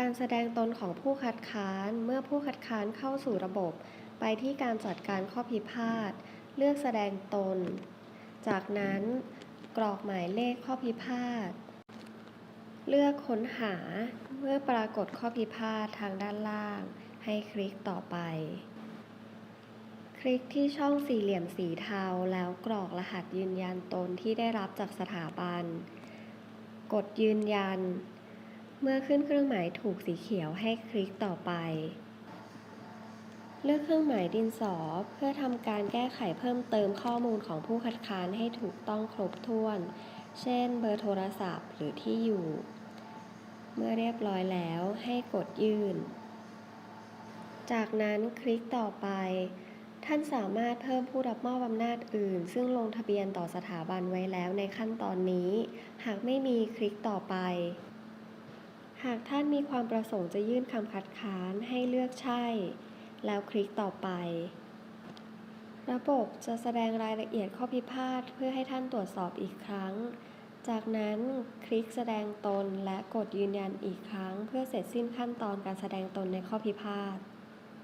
การแสดงตนของผู้คัดค้านเมื่อผู้คัดค้านเข้าสู่ระบบ ไปที่การจัดการข้อพิพาทเลือกแสดงตน จากนั้นกรอกหมายเลขข้อพิพาทเลือกค้นหาเมื่อปรากฏข้อพิพาททางด้านล่าง ให้คลิกต่อไป คลิกที่ช่องสี่เหลี่ยมสีเทาแล้วกรอกรหัสยืนยันตนที่ได้รับจากสถาบัน กดยืนยัน เมื่อขึ้นเครื่องหมายถูกสีเขียวให้คลิกต่อไป เลือกเครื่องหมายดินสอเพื่อทำการแก้ไขเพิ่มเติมข้อมูลของผู้คัดค้านให้ถูกต้องครบถ้วน เช่น เบอร์โทรศัพท์หรือที่อยู่ เมื่อเรียบร้อยแล้วให้กดยื่น จากนั้นคลิกต่อไปท่านสามารถเพิ่มผู้รับมอบอำนาจอื่น ซึ่งลงทะเบียนต่อสถาบันไว้แล้วในขั้นตอนนี้ หากไม่มีคลิกต่อไป หากท่านมีความประสงค์จะยื่นคำคัดค้านให้เลือกใช่ แล้วคลิกต่อไป ระบบจะแสดงรายละเอียดข้อพิพาทเพื่อให้ท่านตรวจสอบอีกครั้ง จากนั้นคลิกแสดงตนและกดยืนยันอีกครั้ง เพื่อเสร็จสิ้นขั้นตอนการแสดงตนในข้อพิพาท